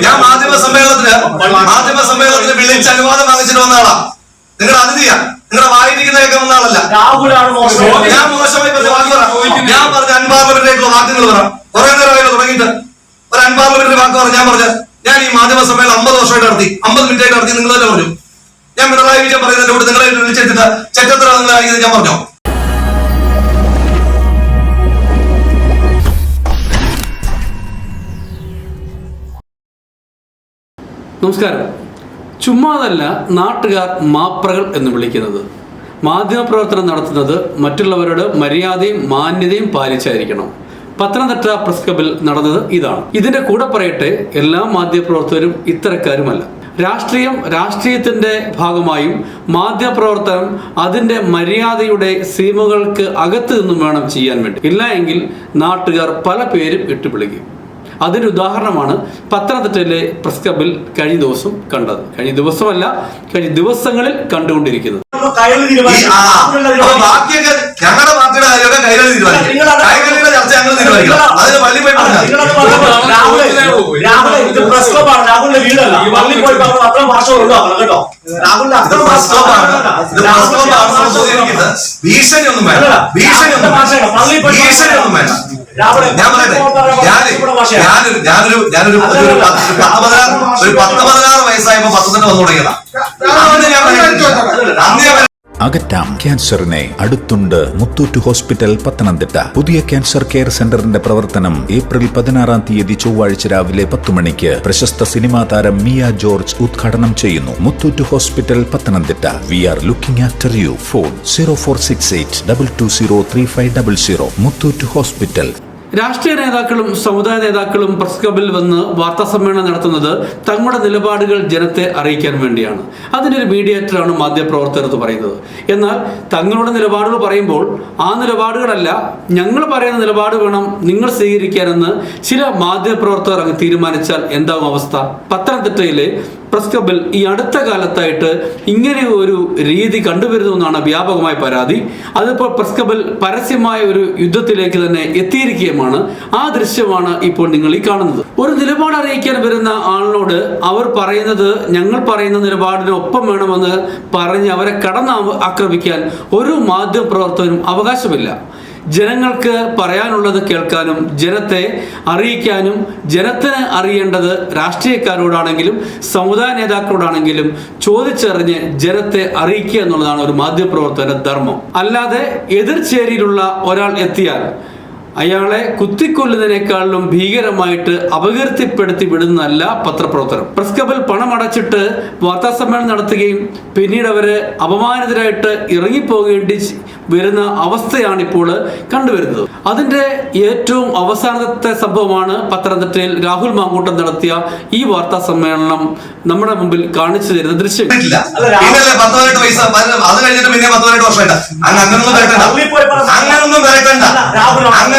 ഞാൻ മാധ്യമ സമ്മേളനത്തിന് മാധ്യമ സമ്മേളനത്തിന് വിളിച്ച് അനുവാദം വാങ്ങിച്ചിട്ട് വന്ന ആളാ. നിങ്ങളുടെ അതിഥിയാ. നിങ്ങളുടെ വായിരിക്കുന്ന കേൾക്കാൻ വന്ന ആളല്ല. ഞാൻ മോശമായി പറഞ്ഞ വാക്ക് ഞാൻ പറഞ്ഞ അൻപാർലമെന്റായിട്ടുള്ള വാക്കുകൾ പറയാം കുറെ നേരമായി തുടങ്ങിയിട്ട്. ഒരു അൻപാർലമെന്ററി വാക്ക് പറഞ്ഞു ഞാൻ പറഞ്ഞ ഞാൻ ഈ മാധ്യമ സമ്മേളനം അമ്പത് വർഷമായിട്ട് നടത്തി. അമ്പത് മിനിറ്റ് ആയിട്ട് നടത്തി. നിങ്ങൾ തന്നെ പറഞ്ഞു. ഞാൻ പിണറായി വിജയൻ പറയുന്നതിന്റെ കൂടെ നിങ്ങളെ വിളിച്ചെടുത്തിട്ട് ചെറ്റത്ര ഞാൻ പറഞ്ഞോ? നമസ്കാരം. ചുമ്മാതല്ല നാട്ടുകാർ മാപ്രകൾ എന്ന് വിളിക്കുന്നത്. മാധ്യമപ്രവർത്തനം നടത്തുന്നത് മറ്റുള്ളവരോട് മര്യാദയും മാന്യതയും പാലിച്ചായിരിക്കണം. പത്തനംതിട്ട പ്രസ് ക്ലബിൽ നടന്നത് ഇതാണ്. ഇതിന്റെ കൂടെ പറയട്ടെ എല്ലാ മാധ്യമപ്രവർത്തകരും ഇത്തരക്കാരുമല്ല. രാഷ്ട്രീയം രാഷ്ട്രീയത്തിന്റെ ഭാഗമായും മാധ്യമപ്രവർത്തനം അതിന്റെ മര്യാദയുടെ സീമകൾക്ക് അകത്ത് നിന്നും വേണം ചെയ്യാൻ വേണ്ടി. ഇല്ല എങ്കിൽ നാട്ടുകാർ പല പേരും ഇട്ടുപിളിക്കും അതിന് ഉദാഹരണമാണ് പത്തനംതിട്ടയിലെ പ്രസ് ക്ലബിൽ കഴിഞ്ഞ ദിവസം കണ്ടത്. കഴിഞ്ഞ ദിവസമല്ല കഴിഞ്ഞ ദിവസങ്ങളിൽ കണ്ടുകൊണ്ടിരിക്കുന്നത്. ഞങ്ങളുടെ പാർട്ടിയുടെ കാര്യമൊക്കെ കൈരളി തീരുമാനിക്കും. കൈരളിയുടെ ചർച്ച ഞങ്ങൾ തീരുമാനിക്കണം അതിന് ഭീഷണി ഒന്നും വേണ്ട. ഭീഷണി ഒന്നും വേണ്ട. ഭീഷണി ഒന്നും വേണ്ട. ഞാൻ പറയട്ടെ ഞാൻ ഞാനൊരു ഞാനൊരു ഞാനൊരു ഒരു പത്ത് പത്ത് പതിനാറ് ഒരു പത്ത് പതിനാറ് വയസ്സായപ്പോ പത്തനംതിട്ട വന്നു തുടങ്ങിയതാ. അന്ന് ഞാൻ അന്ന് ഞാൻ അകറ്റാം. ക്യാൻസറിനെ അടുത്തുണ്ട് മുത്തൂറ്റ് ഹോസ്പിറ്റൽ പത്തനംതിട്ട. പുതിയ ക്യാൻസർ കെയർ സെന്ററിന്റെ പ്രവർത്തനം ഏപ്രിൽ പതിനാറാം തീയതി ചൊവ്വാഴ്ച രാവിലെ പത്ത് മണിക്ക്. പ്രശസ്ത സിനിമാ താരം മിയ ജോർജ് ഉദ്ഘാടനം ചെയ്യുന്നു. Muthoot Hospital Pathanamthitta. We are looking after you. Phone zero four six eight double two zero three five double zero. Muthoot Hospital. രാഷ്ട്രീയ നേതാക്കളും സമുദായ നേതാക്കളും പ്രസ് ക്ലബിൽ വന്ന് വാർത്താ സമ്മേളനം നടത്തുന്നത് തങ്ങളുടെ നിലപാടുകൾ ജനത്തെ അറിയിക്കാൻ വേണ്ടിയാണ്. അതിനൊരു മീഡിയേറ്ററാണ് മാധ്യമപ്രവർത്തകർ എന്ന് പറയുന്നത്. എന്നാൽ തങ്ങളുടെ നിലപാടുകൾ പറയുമ്പോൾ ആ നിലപാടുകളല്ല ഞങ്ങൾ പറയുന്ന നിലപാട് വേണം നിങ്ങൾ സ്വീകരിക്കാനെന്ന് ചില മാധ്യമപ്രവർത്തകർ അങ്ങ് തീരുമാനിച്ചാൽ എന്താവും അവസ്ഥ? പത്തനംതിട്ടയിലെ പ്രസ് ക്ലബിൽ ഈ അടുത്ത കാലത്തായിട്ട് ഇങ്ങനെ ഒരു രീതി കണ്ടുവരുന്നു എന്നാണ് വ്യാപകമായ പരാതി. അതിപ്പോൾ പ്രസ് ക്ലബിൽ പരസ്യമായ ഒരു യുദ്ധത്തിലേക്ക് തന്നെ എത്തിയിരിക്കുകയുമാണ്. ആ ദൃശ്യമാണ് ഇപ്പോൾ നിങ്ങൾ ഈ കാണുന്നത്. ഒരു നിലപാട് അറിയിക്കാൻ വരുന്ന ആളിനോട് അവർ പറയുന്നത് ഞങ്ങൾ പറയുന്ന നിലപാടിന് ഒപ്പം വേണമെന്ന് പറഞ്ഞ് അവരെ കടന്ന് ആക്രമിക്കാൻ ഒരു മാധ്യമ പ്രവർത്തകനും അവകാശമില്ല. ജനങ്ങൾക്ക് പറയാനുള്ളത് കേൾക്കാനും ജനത്തെ അറിയിക്കാനും ജനത്തിന് അറിയേണ്ടത് രാഷ്ട്രീയക്കാരോടാണെങ്കിലും സമുദായ നേതാക്കളോടാണെങ്കിലും ചോദിച്ചറിഞ്ഞ് ജനത്തെ അറിയിക്കുക എന്നുള്ളതാണ് ഒരു മാധ്യമപ്രവർത്തകന്റെ ധർമ്മം. അല്ലാതെ എതിർചേരിയിലുള്ള ഒരാൾ എത്തിയാൽ അയാളെ കുത്തിക്കൊല്ലുന്നതിനേക്കാളും ഭീകരമായിട്ട് അപകീർത്തിപ്പെടുത്തി വിടുന്നതല്ല പത്രപ്രവർത്തനം. പ്രസ് ക്ലബിൽ പണമടച്ചിട്ട് വാർത്താ സമ്മേളനം നടത്തുകയും പിന്നീട് അവർ അപമാനിതരായിട്ട് ഇറങ്ങിപ്പോകേണ്ടി വരുന്ന അവസ്ഥയാണ് ഇപ്പോൾ കണ്ടുവരുന്നത്. അതിന്റെ ഏറ്റവും അവസാനത്തെ സംഭവമാണ് പത്തനംതിട്ടയിൽ രാഹുൽ മാങ്കൂട്ടം നടത്തിയ ഈ വാർത്താ സമ്മേളനം നമ്മുടെ മുമ്പിൽ കാണിച്ചു തരുന്ന ദൃശ്യം. ഇല്ല.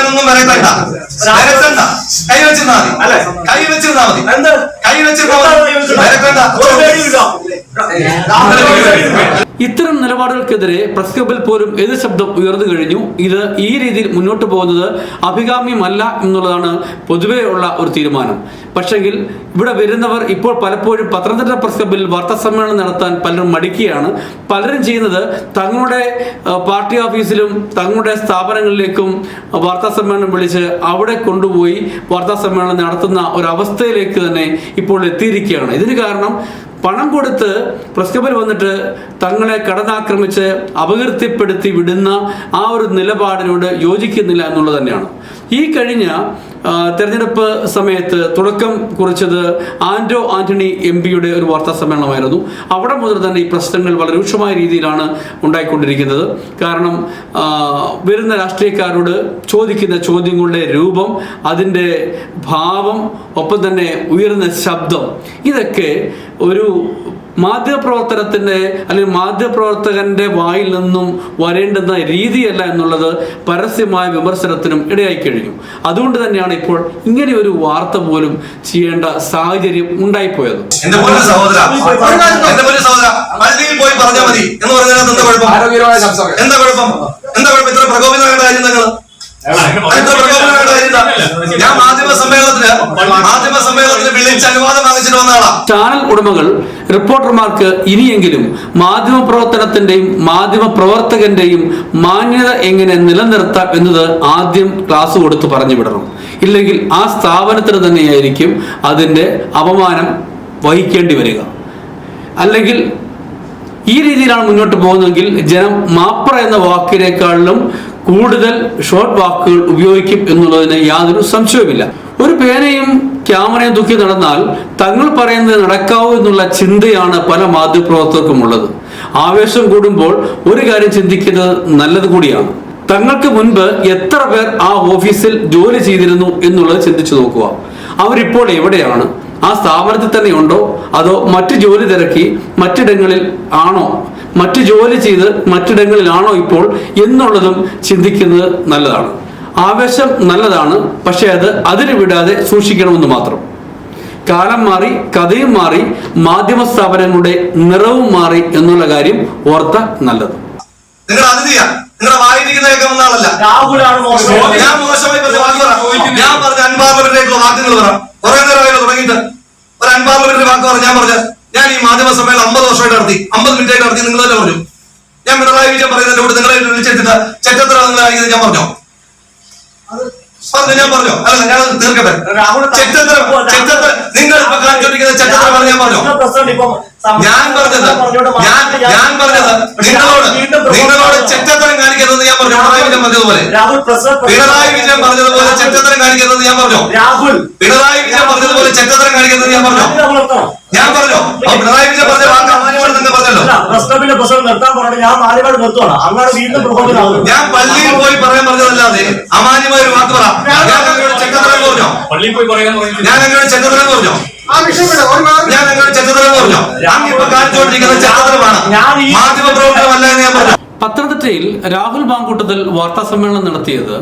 അങ്ങനൊന്നും വരട്ടണ്ട വരട്ടണ്ട കൈ വെച്ചിരുന്നാ മതി. അല്ലേ? കൈ വെച്ചിരുന്നാ മതി. എന്ത്? കൈ വെച്ചിരുന്നാ മതി? വരട്ടണ്ട ഇത്തരം നിലപാടുകൾക്കെതിരെ പ്രസ് ക്ലബിൽ പോലും എതിർ ശബ്ദം ഉയർന്നു കഴിഞ്ഞു. ഇത് ഈ രീതിയിൽ മുന്നോട്ട് പോകുന്നത് അഭികാമ്യമല്ല എന്നുള്ളതാണ് പൊതുവേ ഉള്ള ഒരു തീരുമാനം. പക്ഷെങ്കിൽ ഇവിടെ വരുന്നവർ ഇപ്പോൾ പലപ്പോഴും പത്തനംതിട്ട പ്രസ് ക്ലബിൽ വാർത്താ സമ്മേളനം നടത്താൻ പലരും മടിക്കുകയാണ്. പലരും ചെയ്യുന്നത് തങ്ങളുടെ പാർട്ടി ഓഫീസിലും തങ്ങളുടെ സ്ഥാപനങ്ങളിലേക്കും വാർത്താ സമ്മേളനം വിളിച്ച് അവിടെ കൊണ്ടുപോയി വാർത്താ സമ്മേളനം നടത്തുന്ന ഒരു അവസ്ഥയിലേക്ക് തന്നെ ഇപ്പോൾ എത്തിയിരിക്കുകയാണ്. ഇതിന് കാരണം പണം കൊടുത്ത് പ്രസ് വന്നിട്ട് തങ്ങളെ കടന്നാക്രമിച്ച് അപകീർത്തിപ്പെടുത്തി വിടുന്ന ആ ഒരു നിലപാടിനോട് യോജിക്കുന്നില്ല എന്നുള്ളത് തന്നെയാണ്. ഈ കഴിഞ്ഞ തെരഞ്ഞെടുപ്പ് സമയത്ത് തുടക്കം കുറിച്ചത് ആന്റോ ആന്റണി എം പിയുടെ ഒരു വാർത്താ സമ്മേളനമായിരുന്നു. അവിടെ മുതൽ തന്നെ ഈ പ്രശ്നങ്ങൾ വളരെ രൂക്ഷമായ രീതിയിലാണ് ഉണ്ടായിക്കൊണ്ടിരിക്കുന്നത്. കാരണം വരുന്ന രാഷ്ട്രീയക്കാരോട് ചോദിക്കുന്ന ചോദ്യങ്ങളുടെ രൂപം അതിന്റെ ഭാവം ഒപ്പം തന്നെ ഉയർന്ന ശബ്ദം ഇതൊക്കെ ഒരു മാധ്യമപ്രവർത്തനത്തിന്റെ അല്ലെങ്കിൽ മാധ്യമപ്രവർത്തകന്റെ വായിൽ നിന്നും വരേണ്ടുന്ന രീതിയല്ല എന്നുള്ളത് പരസ്യമായ വിമർശനത്തിനും ഇടയായി കഴിഞ്ഞു. അതുകൊണ്ട് തന്നെയാണ് ഇപ്പോൾ ഇങ്ങനെ ഒരു വാർത്ത പോലും ചെയ്യേണ്ട സാഹചര്യം ഉണ്ടായിപ്പോയത്? ഞാൻ മാധ്യമ സമ്മേളനത്തിന് മാധ്യമ സമ്മേളനത്തിന് വിളിച്ച് അനുവാദം വാങ്ങിച്ചിട്ട് വന്ന ആളാ. ചാനൽ ഉടമകൾ റിപ്പോർട്ടർമാർക്ക് ഇനിയെങ്കിലും മാധ്യമ പ്രവർത്തനത്തിന്റെയും മാധ്യമ പ്രവർത്തകന്റെയും മാന്യത എങ്ങനെ നിലനിർത്താം എന്നത് ആദ്യം ക്ലാസ് കൊടുത്ത് പറഞ്ഞു വിടണം. ഇല്ലെങ്കിൽ ആ സ്ഥാപനത്തിന് തന്നെയായിരിക്കും അതിന്റെ അപമാനം വഹിക്കേണ്ടി വരിക. അല്ലെങ്കിൽ ഈ രീതിയിലാണ് മുന്നോട്ട് പോകുന്നതെങ്കിൽ ജനം മാപ്ര എന്ന വാക്കിനേക്കാളിലും കൂടുതൽ ഷോർട്ട് വാക്കുകൾ ഉപയോഗിക്കും എന്നുള്ളതിന് യാതൊരു സംശയവുമില്ല. ഒരു പേനയും ക്യാമറയും തൂക്കി നടന്നാൽ തങ്ങൾ പറയുന്നത് നടക്കാവൂ എന്നുള്ള ചിന്തയാണ് പല മാധ്യമപ്രവർത്തകർക്കും ഉള്ളത്. ആവേശം കൂടുമ്പോൾ ഒരു കാര്യം ചിന്തിക്കുന്നത് നല്ലത് കൂടിയാണ്. തങ്ങൾക്ക് മുൻപ് എത്ര പേർ ആ ഓഫീസിൽ ജോലി ചെയ്തിരുന്നു എന്നുള്ളത് ചിന്തിച്ചു നോക്കുക. അവരിപ്പോൾ എവിടെയാണ്? ആ സ്ഥാപനത്തിൽ തന്നെ ഉണ്ടോ? അതോ മറ്റു ജോലി തിരക്കി മറ്റിടങ്ങളിൽ ആണോ? മറ്റു ജോലി ചെയ്ത് മറ്റിടങ്ങളിലാണോ ഇപ്പോൾ എന്നുള്ളതും ചിന്തിക്കുന്നത് നല്ലതാണ്. ആവേശം നല്ലതാണ് പക്ഷെ അത് അതിന് വിടാതെ സൂക്ഷിക്കണമെന്ന് മാത്രം. കാലം മാറി കഥയും മാറി മാധ്യമ സ്ഥാപനങ്ങളുടെ നിറവും മാറി എന്നുള്ള കാര്യം ഓർത്ത നല്ലത്. നിങ്ങൾ വായിപ്പിക്കുന്ന കേൾക്കുന്ന ആളല്ല. രാഹുലാണ് ഞാൻ മോശമായി പറഞ്ഞ വാക്ക് ഞാൻ പറഞ്ഞ അൺപാർലമെന്റിലേക്കുള്ള വാക്കുകൾ പറ. കുറെ നേരമായല്ലോ തുടങ്ങിയിട്ട്. ഒരു അൻപാർലമെന്റിന്റെ വാക്ക് പറ. ഞാൻ പറഞ്ഞ ഞാൻ ഈ മാധ്യമ സമ്മേളനം അമ്പത് വർഷമായിട്ട് നടത്തി. അമ്പത് മിനിറ്റ് ആയിട്ട് നടത്തി നിങ്ങൾ തന്നെ പറഞ്ഞു. ഞാൻ പിണറായി വിജയൻ പറയുന്നതിന്റെ കൂടെ നിങ്ങളെ വിളിച്ചെടുത്തിട്ട് ചെറ്റത്ര അയക്കുന്നത് ഞാൻ പറഞ്ഞോ? പറഞ്ഞു ഞാൻ പറഞ്ഞോ? അല്ല ഞാൻ തീർക്കട്ടെ. ചെറ്റത്ര ചെറ്റത്ര നിങ്ങൾ ഇപ്പൊ കാണിച്ചോണ്ടിരിക്കുന്ന ചെറ്റത്രമാണ് ഞാൻ പറഞ്ഞോ? ഞാൻ പറഞ്ഞത് ഞാൻ ഞാൻ പറഞ്ഞത് നിങ്ങളോട് നിങ്ങളോട് ചെറ്റത്തരം കാണിക്കരുതെന്ന് ഞാൻ പറഞ്ഞു പിണറായി വിജയൻ പറഞ്ഞതുപോലെ. രാഹുൽ പിണറായി വിജയൻ പറഞ്ഞതുപോലെ ചെറ്റത്തരം കാണിക്കുന്നത് ഞാൻ പറഞ്ഞു? രാഹുൽ. പിണറായി വിജയൻ പറഞ്ഞതുപോലെ ചെറ്റത്തരം കാണിക്കുന്നത് ഞാൻ പറഞ്ഞു. ഞാൻ പറഞ്ഞു? പിണറായി വിജയൻ പറഞ്ഞ പറഞ്ഞല്ലോ. ഞാൻ പള്ളിയിൽ പോയി പറയാൻ പറഞ്ഞതല്ലാതെ അമാന്യമായ ഒരു വാക്ക് പറ. ഞാൻ അങ്ങോട്ട് പറഞ്ഞോ? പള്ളിയിൽ പോയി പറയാൻ പറയുന്നത് ഞാൻ അങ്ങോട്ട് ചെറ്റത്തരം പറഞ്ഞോ? ഞാൻ അങ്ങോട്ട് ചെറ്റത്തരം പറഞ്ഞോ? ഞാൻ ഇപ്പൊ കാണിച്ചുകൊണ്ടിരിക്കുന്ന ചെറ്റത്തരമാണ്. ഞാൻ ഈ- മാധ്യമ പ്രവർത്തനമല്ല എന്ന് ഞാൻ പറഞ്ഞു? പത്തനംതിട്ടയിൽ രാഹുൽ മാങ്കൂട്ടത്തിൽ വാർത്താ സമ്മേളനം നടത്തിയത്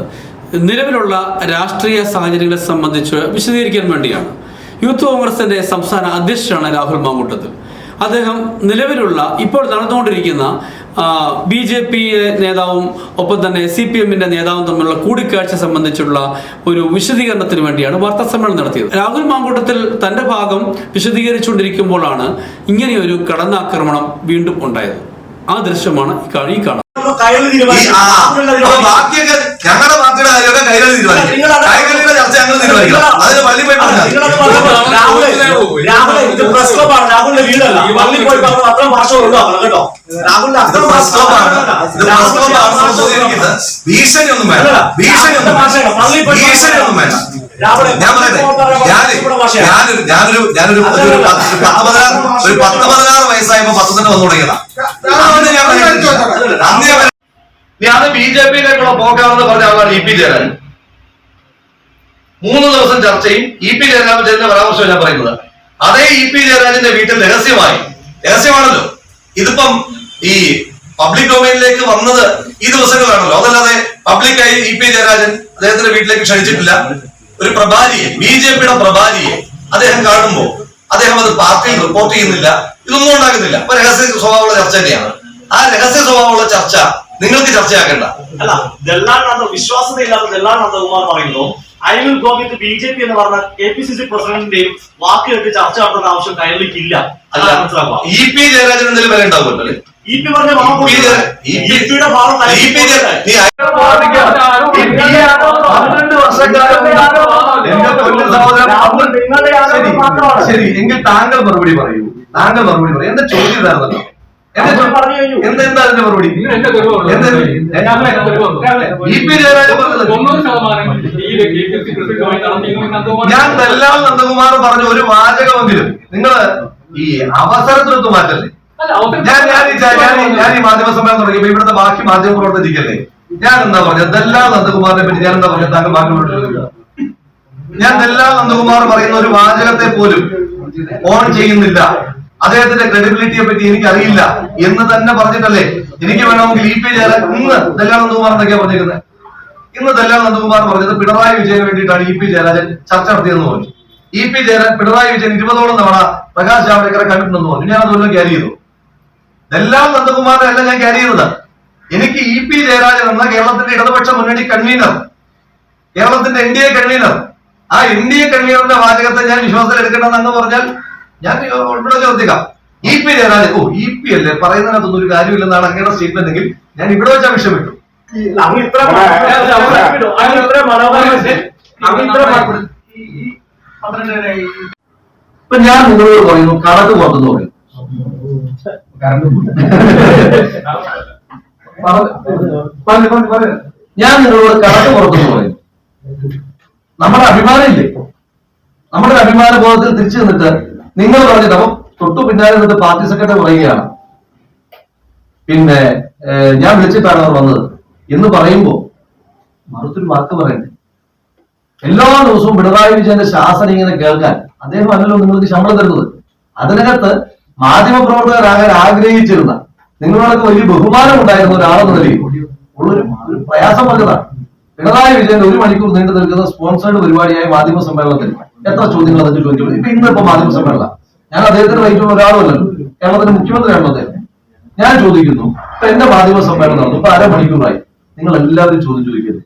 നിലവിലുള്ള രാഷ്ട്രീയ സാഹചര്യങ്ങളെ സംബന്ധിച്ച് വിശദീകരിക്കാൻ വേണ്ടിയാണ്. യൂത്ത് കോൺഗ്രസിന്റെ സംസ്ഥാന അധ്യക്ഷനാണ് രാഹുൽ മാങ്കൂട്ടത്തിൽ അദ്ദേഹം നിലവിലുള്ള ഇപ്പോൾ നടന്നുകൊണ്ടിരിക്കുന്ന ബി ജെ പി നേതാവും ഒപ്പം തന്നെ സി പി എമ്മിന്റെ നേതാവും തമ്മിലുള്ള കൂടിക്കാഴ്ച സംബന്ധിച്ചുള്ള ഒരു വിശദീകരണത്തിന് വേണ്ടിയാണ് വാർത്താ സമ്മേളനം നടത്തിയത്. രാഹുൽ മാങ്കൂട്ടത്തിൽ തന്റെ ഭാഗം വിശദീകരിച്ചുകൊണ്ടിരിക്കുമ്പോഴാണ് ഇങ്ങനെയൊരു കടന്നാക്രമണം വീണ്ടും ഉണ്ടായത്. ആ ദൃശ്യമാണ് ഈ കാണ- ഈ കാണുന്നത്. ബാക്കിയൊക്കെ ഞങ്ങളുടെ പാർട്ടിയുടെ കാര്യമൊക്കെ കൈകളിൽ തീരുമാനിക്കും. നിങ്ങളത് ചർച്ച ഞങ്ങൾ തീരുമാനിക്കണം. അതിന് പള്ളി കേട്ടോ. രാഹുലിന്റെ അത്ര വേണ്ട. വേണ്ട. ഞാൻ പറയട്ടെ. ഞാനൊരു ഞാനൊരു ഞാനൊരു ഒരു പത്ത് പത്ത് പതിനാറ് ഒരു പത്ത് പതിനാറ് വയസ്സായപ്പോ പത്തനംതിട്ട വന്നു തുടങ്ങിയതാ. അന്ന് ഞാൻ അന്ന് ഞാൻ ഞാൻ ബി ജെ പിയിലേക്കുള്ള പോക്കാണെന്ന് പറഞ്ഞ ആളാണ് ഇ പി ജയരാജൻ. മൂന്ന് ദിവസം ചർച്ചയും ഇ പി ജയരാജന്റെ പരാമർശം ഞാൻ പറയുന്നത്. അതേ ഇ പി ജയരാജന്റെ വീട്ടിൽ രഹസ്യമായി. രഹസ്യമാണല്ലോ. ഇതിപ്പം ഈ പബ്ലിക് ഡൊമൈനിലേക്ക് വന്നത് ഈ ദിവസങ്ങളാണല്ലോ. അതല്ലാതെ പബ്ലിക്കായി ഇ പി ജയരാജൻ അദ്ദേഹത്തിന്റെ വീട്ടിലേക്ക് ക്ഷണിച്ചിട്ടില്ല. ഒരു പ്രഭാരിയെ ബി ജെ പിയുടെ പ്രഭാരിയെ അദ്ദേഹം കാണുമ്പോൾ അദ്ദേഹം അത് പാർട്ടിയിൽ റിപ്പോർട്ട് ചെയ്യുന്നില്ല. ഇതൊന്നും ഉണ്ടാകുന്നില്ല. അപ്പൊ രഹസ്യ സ്വഭാവമുള്ള ചർച്ച തന്നെയാണ്. ആ രഹസ്യ സ്വഭാവമുള്ള ചർച്ച നിങ്ങൾക്ക് ചർച്ചയാക്കണ്ട. അല്ല ദല്ലാൽ നന്ദ വിശ്വാസതയില്ലാത്ത ദല്ലാൽ നന്ദകുമാർ പറയുന്നു I will go with B J P എന്ന് പറഞ്ഞ കെ പി സി സി പ്രസിഡന്റിന്റെയും വാക്ക് കേട്ട് ചർച്ച നടത്തുന്ന ആവശ്യം കയറിലേക്കില്ല ഇല്ല അല്ല മനസ്സിലാക്കുക ഇ പി ജയരാജൻ എന്തെങ്കിലും വില ഉണ്ടാവുമല്ലോ ഇ പി പറഞ്ഞ പന്ത്രണ്ട് വർഷക്കാലം ശരി എങ്കിൽ താങ്കൾ മറുപടി പറയൂ. താങ്കൾ മറുപടി പറയൂ. എന്റെ ചോദ്യം ഇതായിരുന്നല്ലോ എന്ത് അതിന്റെ മറുപടി? ഞാൻ ദല്ലാൽ നന്ദകുമാർ പറഞ്ഞ ഒരു വാചകമെങ്കിലും നിങ്ങൾ ഈ അവസരത്തിനൊത്ത് മാറ്റല്ലേ? അല്ല, ഞാൻ ഞാൻ ഞാൻ ഈ- ഞാൻ ഈ മാധ്യമ സമ്മേളനം തുടങ്ങിയപ്പോ ഇവിടുത്തെ ബാക്കി മാധ്യമ പ്രവർത്തകരിക്കല്ലേ ഞാൻ എന്താ പറഞ്ഞത്? ദല്ലാൽ നന്ദകുമാറിനെ പറ്റി ഞാൻ എന്താ പറഞ്ഞത്? താങ്കൾ ബാക്കി ഞാൻ ദല്ലാൽ നന്ദകുമാർ പറയുന്ന ഒരു വാചകത്തെ പോലും ഓൺ ചെയ്യുന്നില്ല. അദ്ദേഹത്തിന്റെ ക്രെഡിബിലിറ്റിയെ പറ്റി എനിക്ക് അറിയില്ല എന്ന് തന്നെ പറഞ്ഞിട്ടല്ലേ? എനിക്ക് വേണമെങ്കിൽ ഇ പി ജയരാജൻ ഇന്ന് ദല്ലാൽ നന്ദകുമാർ എന്നൊക്കെയാ പറഞ്ഞിരിക്കുന്നത് ഇന്ന് ദല്ലാൽ നന്ദകുമാർ പറഞ്ഞത് പിണറായി വിജയന് വേണ്ടിയിട്ടാണ് ഇ പി ജയരാജൻ ചർച്ച നടത്തിയെന്ന് പറഞ്ഞു. ഇ പി ജയരാജൻ പിണറായി വിജയൻ ഇരുപതോളം തവണ പ്രകാശ് ജാവ്ദേക്കറെ കണ്ടിട്ടുണ്ടെന്ന് പറഞ്ഞു. ഞാൻ അതുപോലെ ക്യാരി ചെയ്തു. ദല്ലാൽ നന്ദകുമാറിനെ അല്ല ഞാൻ ക്യാരി ചെയ്തത്. എനിക്ക് ഇ പി ജയരാജൻ എന്ന കേരളത്തിന്റെ ഇടതുപക്ഷ മുന്നണി കൺവീനർ കേരളത്തിന്റെ എൻ ഡി എ കൺവീനർ ആ എൻ ഡി എ കൺവീനറിന്റെ വാചകത്തെ ഞാൻ വിശ്വാസത്തിൽ എടുക്കണമെന്ന് പറഞ്ഞാൽ ഞാൻ ഇവിടെ ചോദിക്കാം ഇ പി ജയരാജൻ ഓ ഇ പി അല്ലേ? പറയുന്നതിനകത്തൊന്നും ഒരു കാര്യമില്ലെന്നാണ് അങ്ങയുടെ സ്റ്റേറ്റ്മെന്റ് എങ്കിൽ ഞാൻ ഇവിടെ വെച്ചാൽ ഇത്ര മ- ഇപ്പൊ ഞാൻ നിങ്ങളോട് പറയുന്നു കടക്ക് പോകുന്നു പറയും. ഞാൻ നിങ്ങളോട് കടക്ക് പുറത്തുനിന്ന് പറയും. നമ്മുടെ അഭിമാനം ഇല്ലേ? നമ്മുടെ അഭിമാന ബോധത്തിൽ തിരിച്ചു നിന്നിട്ട് നിങ്ങൾ പറഞ്ഞിട്ട് അപ്പം തൊട്ടു പിന്നാലെ നിന്നിട്ട് പാർട്ടി സെക്രട്ടറി പറയുകയാണ്. പിന്നെ ഞാൻ വിളിച്ചിട്ടാണ് അവർ വന്നത്. എന്ന് പറയുമ്പോ മറുത്തൊരു വാക്ക് പറയണ്ടേ? എല്ലാ ദിവസവും പിണറായി വിജയന്റെ ശാസനം ഇങ്ങനെ കേൾക്കാൻ അദ്ദേഹം അല്ലല്ലോ നിങ്ങൾക്ക് ശമ്പളം തരുന്നത്. അതിനകത്ത് മാധ്യമപ്രവർത്തകരാകാൻ ആഗ്രഹിച്ചിരുന്ന നിങ്ങളോടൊക്കെ വലിയ ബഹുമാനം ഉണ്ടായിരുന്ന ഒരാളെന്ന നിലയിൽ ഉള്ളൊരു ഒരു പ്രയാസം പറഞ്ഞതാണ് പിണറായി വിജയന്റെ ഒരു മണിക്കൂർ നീണ്ടു നിൽക്കുന്ന സ്പോൺസേഡ് പരിപാടിയായി മാധ്യമ സമ്മേളനത്തിൽ എത്ര ചോദ്യങ്ങൾ അതിന് ചോദിക്കും ഇപ്പൊ ഇന്നിപ്പോ മാധ്യമ സമ്മേളനം. ഞാൻ അദ്ദേഹത്തിന് വഹിക്കുന്ന ഒരാളുമല്ലല്ലോ കേരളത്തിന്റെ മുഖ്യമന്ത്രിയാണ് അദ്ദേഹം. ഞാൻ ചോദിക്കുന്നു ഇപ്പൊ എന്റെ മാധ്യമ സമ്മേളനം നടന്നു. ഇപ്പൊ അരമണിക്കൂറായി. നിങ്ങൾ എല്ലാവരും ചോദ്യം ചോദിക്കരുത്.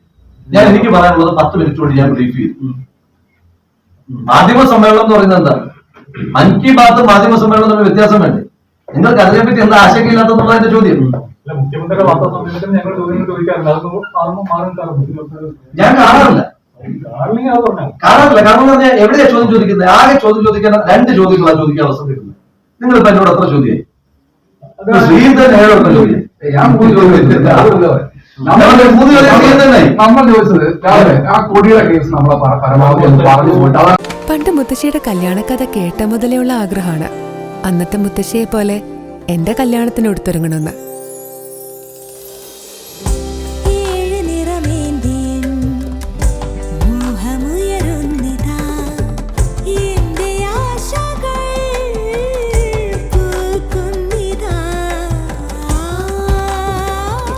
ഞാൻ എനിക്ക് പറയാനുള്ളത് പത്ത് മിനിറ്റ് കൊണ്ട് ഞാൻ ബ്രീഫ് ചെയ്തു മാധ്യമ സമ്മേളനം എന്ന് പറയുന്നത് എന്താ? മൻ കി ബാത്ത് മാധ്യമ സമ്മേളനം തമ്മിൽ വ്യത്യാസം വേണ്ടേ? നിങ്ങൾക്ക് അതിനെ പറ്റി എന്താ ആശങ്കയില്ലാത്തതെന്നുള്ള എന്റെ ചോദ്യം? ഞാൻ കാണാറില്ല. കാണാറില്ല. കാരണം എന്ന് പറഞ്ഞാൽ എവിടെയാ ചോദ്യം ചോദിക്കുന്നത്? ആകെ ചോദ്യം ചോദിക്കാൻ രണ്ട് ചോദ്യങ്ങളാണ് ചോദിക്കാൻ അവസരം കിട്ടുന്നത്. നിങ്ങൾ ഇപ്പൊ എന്നോട് എത്ര ചോദ്യം ഞാൻ മൂന്ന് നമ്മൾ ചോദിച്ചത് ആ കൊടിയുടെ കേസ് നമ്മളെ പരമാവധി പറഞ്ഞു പോയിട്ട് പണ്ട് മുത്തശ്ശിയുടെ കല്യാണക്കഥ കേട്ട മുതലേ ഉള്ള ആഗ്രഹമാണ്. അന്നത്തെ മുത്തശ്ശിയെ പോലെ എന്റെ കല്യാണത്തിന് എടുത്തൊരുങ്ങണമെന്ന്